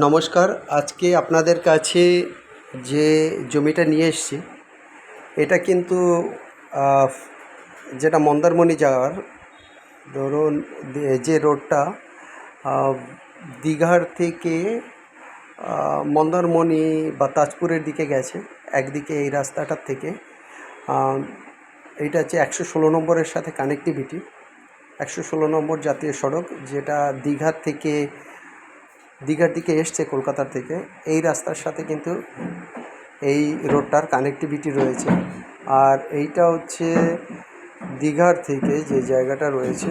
নমস্কার, আজকে আপনাদের কাছে যে জমিটা নিয়ে এসেছি, এটা কিন্তু যেটা মন্দারমণি যাওয়ার, ধরুন, যে রোডটা দীঘার থেকে মন্দারমণি বা তাজপুরের দিকে গেছে, একদিকে এই রাস্তাটার থেকে এটা হচ্ছে একশো ষোলো নম্বরের সাথে কানেক্টিভিটি একশো ষোলো নম্বর জাতীয় সড়ক, যেটা দীঘার থেকে দীঘার দিকে এসছে কলকাতার থেকে। এই রাস্তার সাথে কিন্তু এই রোডটার কানেক্টিভিটি রয়েছে। আর এইটা হচ্ছে দীঘার থেকে যে জায়গাটা রয়েছে,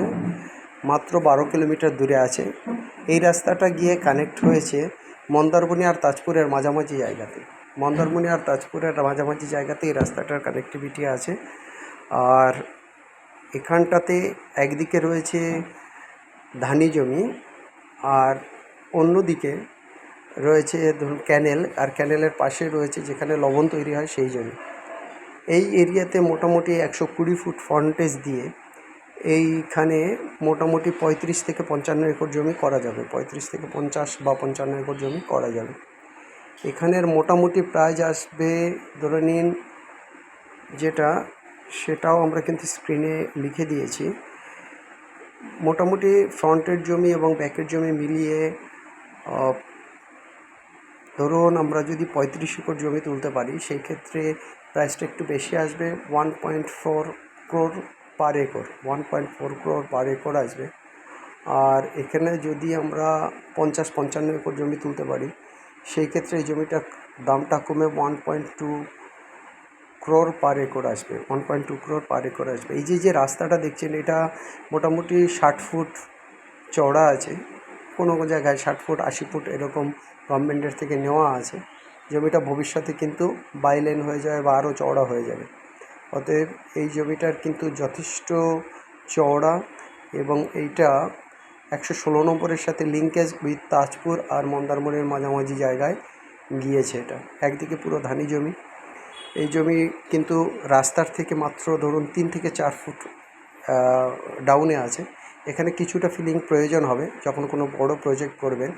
মাত্র বারো কিলোমিটার দূরে আছে। এই রাস্তাটা গিয়ে কানেক্ট হয়েছে মন্দারমণি আর তাজপুরের মাঝামাঝি জায়গাতে। মন্দারমণি আর তাজপুরের মাঝামাঝি জায়গাতে এই রাস্তাটার কানেক্টিভিটি আছে। আর এখানটাতে একদিকে রয়েছে ধানি জমি, আর অন্যদিকে রয়েছে ধরুন ক্যানেল, আর ক্যানেলের পাশে রয়েছে যেখানে লবণ তৈরি হয় সেই জমি এই এরিয়াতে মোটামুটি একশো কুড়ি ফুট ফ্রন্টেজ দিয়ে এইখানে মোটামুটি পঁয়ত্রিশ থেকে পঞ্চান্ন একর জমি করা যাবে। পঁয়ত্রিশ থেকে পঞ্চাশ বা পঞ্চান্ন একর জমি করা যাবে। এখানের মোটামুটি প্রাইজ আসবে, ধরে নিন যেটা, সেটাও আমরা কিন্তু স্ক্রিনে লিখে দিয়েছি। মোটামুটি ফ্রন্টের জমি এবং ব্যাকের জমি মিলিয়ে ধরুন আমরা যদি পঁয়ত্রিশ একর জমি তুলতে পারি, সেই ক্ষেত্রে প্রাইসটা একটু বেশি আসবে one point four crore per acre one point four crore per acre আসবে। আর এখানে যদি আমরা পঞ্চাশ পঞ্চান্ন একর জমি তুলতে পারি, সেই ক্ষেত্রে এই জমিটার দামটা কমে one point two crore per acre আসবে one point two crore per acre আসবে। এই যে যে রাস্তাটা দেখছেন, এটা মোটামুটি ষাট ফুট চওড়া আছে। কোনো জায়গায় ষাট ফুট, আশি ফুট এরকম গভর্নমেন্টের থেকে নেওয়া আছে। জমিটা ভবিষ্যতে কিন্তু বাইলেন হয়ে যাবে বা আরও চওড়া হয়ে যাবে। অতএব এই জমিটার কিন্তু যথেষ্ট চওড়া এবং এইটা একশো ষোলো নম্বরের সাথে লিঙ্কেজ উইথ তাজপুর আর মন্দারমণির মাঝামাঝি জায়গায় গিয়েছে এটা। একদিকে পুরো ধানি জমি। এই জমি কিন্তু রাস্তার থেকে মাত্র ধরুন তিন থেকে চার ফুট ডাউনে আছে। এখানে কিছুটা ফিলিং প্রয়োজন হবে যখন কোনো বড় প্রজেক্ট করবেন।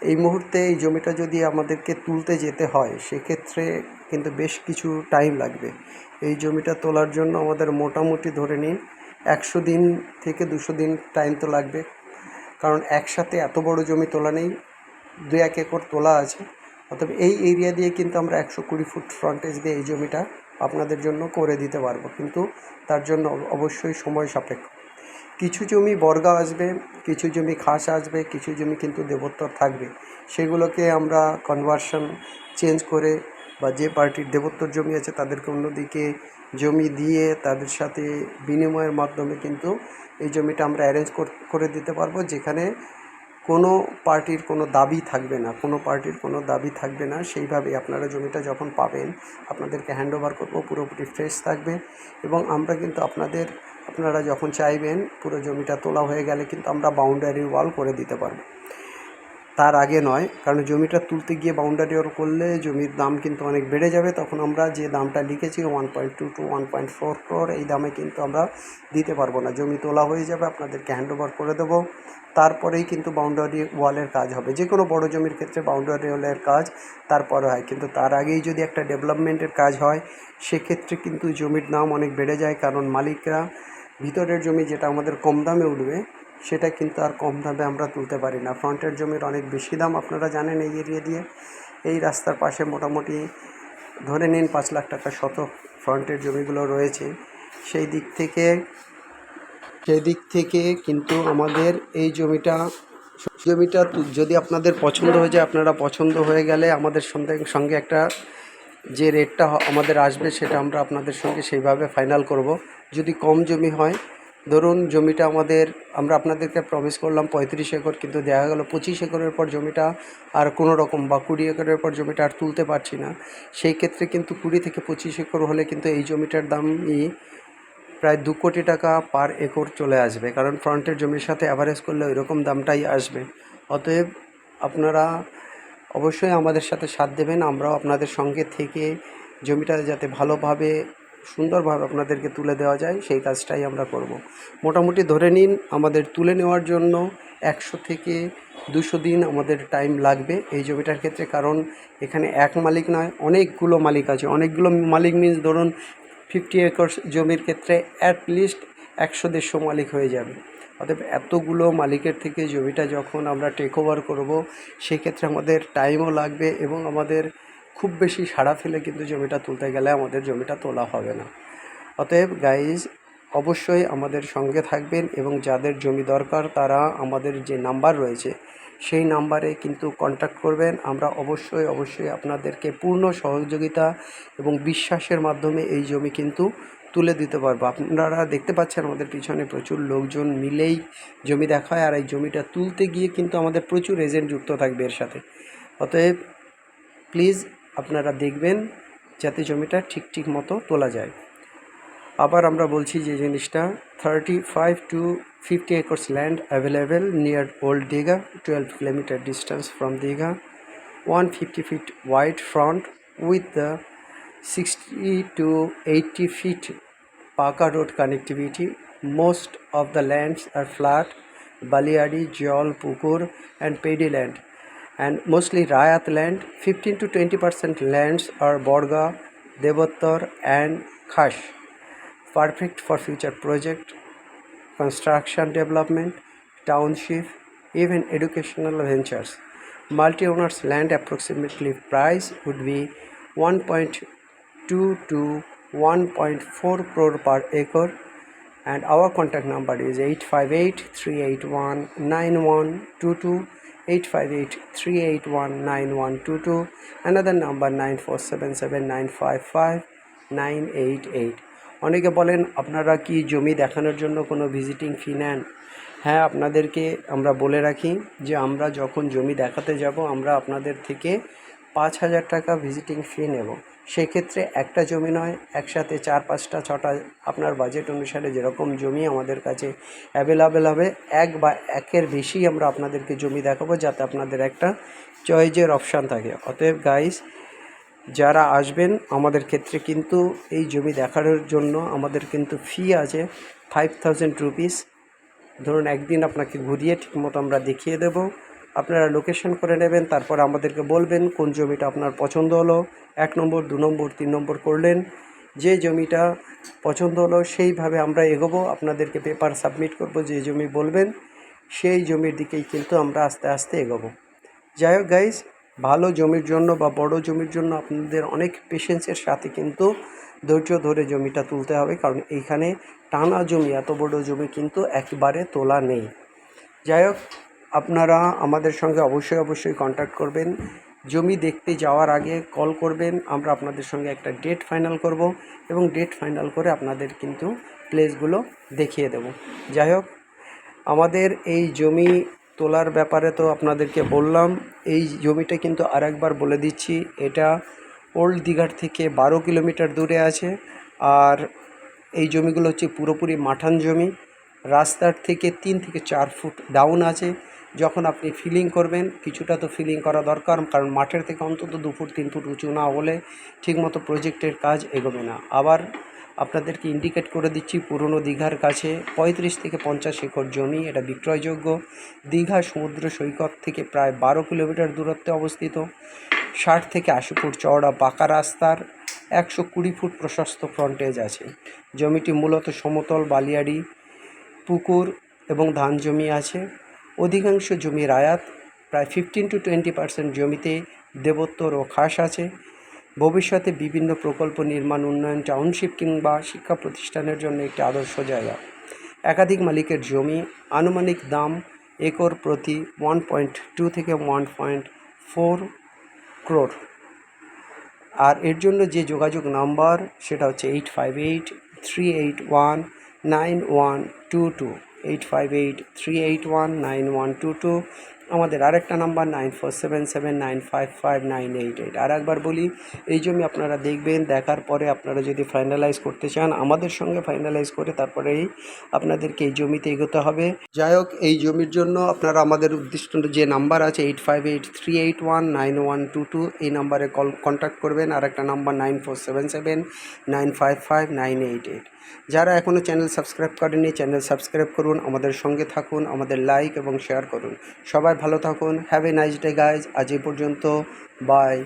এই মুহূর্তে এই জমিটা যদি আমাদেরকে তুলতে যেতে হয়, সেক্ষেত্রে কিন্তু বেশ কিছু টাইম লাগবে। এই জমিটা তোলার জন্য আমাদের মোটামুটি ধরে নিন একশো দিন থেকে দুশো দিন টাইম তো লাগবে। কারণ একসাথে এত বড় জমি তোলা নেই, দু এক একর তোলা আছে। অতএব এই এরিয়া দিয়ে কিন্তু আমরা একশো কুড়ি ফুট ফ্রন্টেজ দিয়ে এই জমিটা আপনাদের জন্য করে দিতে পারব। কিন্তু তার জন্য অবশ্যই সময় সাপেক্ষ। কিছু জমি বর্গা আসবে, কিছু জমি খাস আসবে, কিছু জমি কিন্তু দেবোত্তর থাকবে। সেগুলোকে আমরা কনভার্সন চেঞ্জ করে বা যে পার্টির দেবোত্তর জমি আছে তাদেরকে অন্যদিকে জমি দিয়ে তাদের সাথে বিনিময়ের মাধ্যমে কিন্তু এই জমিটা আমরা অ্যারেঞ্জ করে দিতে পারব, যেখানে কোনো পার্টির কোনো দাবি থাকবে না, কোনো পার্টির কোনো দাবি থাকবে না। সেইভাবে আপনারা জমিটা যখন পাবেন, আপনাদেরকে হ্যান্ড ওভার করব, পুরোপুরি ফ্রেশ থাকবে এবং আমরা কিন্তু আপনাদের আপনারা যখন চাইবেন, পুরো জমিটা তোলা হয়ে গেলে কিন্তু আমরা বাউন্ডারি ওয়াল করে দিতে পারব। তার আগে নয়, কারণ জমিটা তুলতে গিয়ে বাউন্ডারি ওয়াল করলে জমির দাম কিন্তু অনেক বেড়ে যাবে। তখন আমরা যে দামটা লিখেছি one point two to one point four crore এই দামে কিন্তু আমরা দিতে পারব না। জমি তোলা হয়ে যাবে, আপনাদেরকে হ্যান্ড ওভার করে দেবো। তারপরেই কিন্তু বাউন্ডারি ওয়ালের কাজ হবে। যে কোনো বড় জমির ক্ষেত্রে বাউন্ডারি ওয়ালের কাজ তারপরে হয়। কিন্তু তার আগেই যদি একটা ডেভেলপমেন্টের কাজ হয়, সেক্ষেত্রে কিন্তু জমির দাম অনেক বেড়ে যায়, কারণ মালিকরা ভিতরের জমি যেটা আমাদের কম দামে উঠবে, সেটা কিন্তু আর কম দামে আমরা তুলতে পারি না। ফ্রন্টের জমির অনেক বেশি দাম আপনারা জানেন এই এরিয়া দিয়ে। এই রাস্তার পাশে মোটামুটি ধরে নিন পাঁচ লাখ টাকা শতক ফ্রন্টের জমিগুলো রয়েছে। সেই দিক থেকে, সেই দিক থেকে কিন্তু আমাদের এই জমিটা জমিটা যদি আপনাদের পছন্দ হয়ে যায়, আপনারা পছন্দ হয়ে গেলে আমাদের সঙ্গে সঙ্গে একটা যে রেটটা আমাদের আসবে, সেটা আমরা আপনাদের সঙ্গে সেইভাবে ফাইনাল করব। যদি কম জমি হয়, ধরুন জমিটা আমাদের, আমরা আপনাদেরকে প্রমিস করলাম পঁয়ত্রিশ একর, কিন্তু দেখা গেল পঁচিশ একরের পর জমিটা আর কোনো রকম বা কুড়ি একরের পর জমিটা আর তুলতে পারছি না। সেই ক্ষেত্রে কিন্তু কুড়ি থেকে পঁচিশ একর হলে কিন্তু এই জমিটার দামই প্রায় দু কোটি টাকা পার একর চলে আসবে। কারণ ফ্রন্টের জমির সাথে অ্যাভারেজ করলে ওই রকম দামটাই আসবে। অতএব আপনারা অবশ্যই আমাদের সাথে সাথ দেবেন, আমরাও আপনাদের সঙ্গে থেকে জমিটা যাতে ভালোভাবে সুন্দরভাবে আপনাদেরকে তুলে দেওয়া যায়, সেই কাজটাই আমরা করব। মোটামুটি ধরে নিন, আমাদের তুলে নেওয়ার জন্য একশো থেকে দুশো দিন আমাদের টাইম লাগবে এই জমিটার ক্ষেত্রে, কারণ এখানে এক মালিক নয়, অনেকগুলো মালিক আছে অনেকগুলো মালিক মিন্স ধরুন ফিফটি একর জমির ক্ষেত্রে অ্যাট লিস্ট একশো দেড়শো মালিক হয়ে যাবে অতএব এতগুলো মালিকের থেকে জমিটা যখন আমরা টেক ওভার করব সেক্ষেত্রে আমাদের টাইমও লাগবে এবং আমাদের খুব বেশি সাড়া ফেলে কিন্তু জমিটা তুলতে গেলে আমাদের জমিটা তোলা হবে না। অতএব গাইজ অবশ্যই আমাদের সঙ্গে থাকবেন এবং যাদের জমি দরকার তারা আমাদের যে নাম্বার রয়েছে, সেই নাম্বারে কিন্তু কন্ট্যাক্ট করবেন। আমরা অবশ্যই অবশ্যই আপনাদেরকে পূর্ণ সহযোগিতা এবং বিশ্বাসের মাধ্যমে এই জমি কিন্তু তুলে দিতে পারব। আপনারা দেখতে পাচ্ছেন আমাদের পিছনে প্রচুর লোকজন মিলেই জমি দেখায় আর এই জমিটা তুলতে গিয়ে কিন্তু আমাদের প্রচুর এজেন্ট যুক্ত থাকবে এর সাথে। অতএব প্লিজ আপনারা দেখবেন যাতে জমিটা ঠিক ঠিক মতো তোলা যায় আবার আমরা বলছি যে জিনিসটা thirty five to fifty acres land available near old Digha twelve kilometre distance from Digha one fifty feet wide front with the sixty to eighty feet pucca road connectivity. Most of the lands are flat, Baliadi, Jol, Pukur, and Pedi land, and mostly Rayat land. 15 to 20 percent lands are Borga, Devotar, and Khash. Perfect for future project, construction development, township, even educational ventures. Multi-owners land approximately price would be 1.2 to 1.4 crore per acre and our contact number is 858 381 9122 858 381 9122 another number 9477 955 988 অনেকে বলেন, আপনারা কি জমি দেখানোর জন্য কোনো visiting ফি নেন? হ্যাঁ আপনাদেরকে আমরা বলে রাখি যে, আমরা যখন জমি দেখাতে যাব, আমরা আপনাদের থেকে পাঁচ হাজার টাকা ভিজিটিং ফি নেব। সেক্ষেত্রে একটা জমি নয়, একসাথে চার পাঁচটা, ছটা আপনার বাজেট অনুসারে যেরকম জমি আমাদের কাছে অ্যাভেলেবেল হবে, এক বা একের বেশি আমরা আপনাদেরকে জমি দেখাবো যাতে আপনাদের একটা চয়েজের অপশান থাকে। অতএব গাইস যারা আসবেন, আমাদের ক্ষেত্রে কিন্তু এই জমি দেখার জন্য আমাদের কিন্তু ফি আছে ফাইভ থাউজেন্ড রুপিস ধরুন একদিন আপনাকে ঘুরিয়ে ঠিকমতো আমরা দেখিয়ে দেব। আপনারা লোকেশন করে নেবেন, তারপর আমাদেরকে বলবেন কোন জমিটা আপনার পছন্দ হলো। এক নম্বর, দু নম্বর, তিন নম্বর করলেন। যে জমিটা পছন্দ হলো সেইভাবে আমরা এগোবো। আপনাদেরকে পেপার সাবমিট করব, যে জমি বলবেন, সেই জমির দিকেই কিন্তু আমরা আস্তে আস্তে এগোবো। যাই হোক গাইজ ভালো জমির জন্য বা বড় জমির জন্য আপনাদের অনেক পেশেন্সের সাথে কিন্তু ধৈর্য ধরে জমিটা তুলতে হবে, কারণ এইখানে টানা জমি, এত বড় জমি কিন্তু একবারে তোলা নেই। যাই হোক আপনারা আমাদের সঙ্গে অবশ্যই অবশ্যই কন্ট্যাক্ট করবেন। জমি দেখতে যাওয়ার আগে কল করবেন। আমরা আপনাদের সঙ্গে একটা ডেট ফাইনাল করব এবং ডেট ফাইনাল করে আপনাদের কিন্তু প্লেসগুলো দেখিয়ে দেব। যাই হোক, আমাদের এই জমি তোলার ব্যাপারে তো আপনাদেরকে বললাম। এই জমিটা কিন্তু আরেকবার বলে দিচ্ছি, এটা ওল্ড দীঘার থেকে বারো কিলোমিটার দূরে আছে। আর এই জমিগুলো হচ্ছে পুরোপুরি মাঠান জমি। রাস্তার থেকে তিন থেকে চার ফুট ডাউন আছে। যখন আপনি ফিলিং করবেন, কিছুটা তো ফিলিং করা দরকার, কারণ মাঠের থেকে অন্তত দু ফুট, তিন ফুট উঁচু না হলে ঠিকমতো প্রজেক্টের কাজ এগোবে না। আবার আপনাদেরকে ইন্ডিকেট করে দিচ্ছি, পুরনো দীঘার কাছে পঁয়ত্রিশ থেকে পঞ্চাশ একর জমি, এটা বিক্রয়যোগ্য। দীঘা সমুদ্র সৈকত থেকে প্রায় বারো কিলোমিটার দূরত্বে অবস্থিত। ষাট থেকে আশি ফুট চওড়া পাকা রাস্তার একশো কুড়ি ফুট প্রশস্ত ফ্রন্টেজ আছে। জমিটি মূলত সমতল বালিয়াড়ি, পুকুর এবং ধান জমি আছে। অধিকাংশ জমির আয়াত প্রায় ফিফটিন টু টোয়েন্টি পার্সেন্ট জমিতে দেবোত্তর ও খাস আছে। ভবিষ্যতে বিভিন্ন প্রকল্প নির্মাণ, উন্নয়ন টাউনশিপ কিংবা শিক্ষা প্রতিষ্ঠানের জন্য একটি আদর্শ জায়গা। একাধিক মালিকের জমি আনুমানিক দাম একর প্রতি ওয়ান পয়েন্ট টু থেকে ওয়ান পয়েন্ট ফোর ক্রোর আর এর জন্য যে যোগাযোগ নাম্বার, সেটা হচ্ছে eight five eight three eight one nine one two two eight five eight three eight one nine one two two আমাদের আরেকটা number, nine four seven seven nine five five nine eight eight. আর একবার বলি, এই জমি আপনারা দেখবেন, দেখার পরে আপনারা যদি ফাইনালাইজ করতে চান, আমাদের সঙ্গে ফাইনালাইজ করে তারপরেই আপনাদেরকে এই জমিতে এগোতে হবে। যাই হোক, এই জমির জন্য আপনারা আমাদের উদ্দিষ্ট যে নাম্বার আছে eight five eight three eight one nine one two two এই নাম্বারে কল কন্ট্যাক্ট করবেন। আর একটা number nine four seven seven nine five five nine eight eight যারা এখনও চ্যানেল সাবস্ক্রাইব করেনি চ্যানেল সাবস্ক্রাইব করুন, আমাদের সঙ্গে থাকুন, আমাদের লাইক এবং শেয়ার করুন। সবাই ভালো থাকুন। Have a nice day guys আজ এ পর্যন্ত। বাই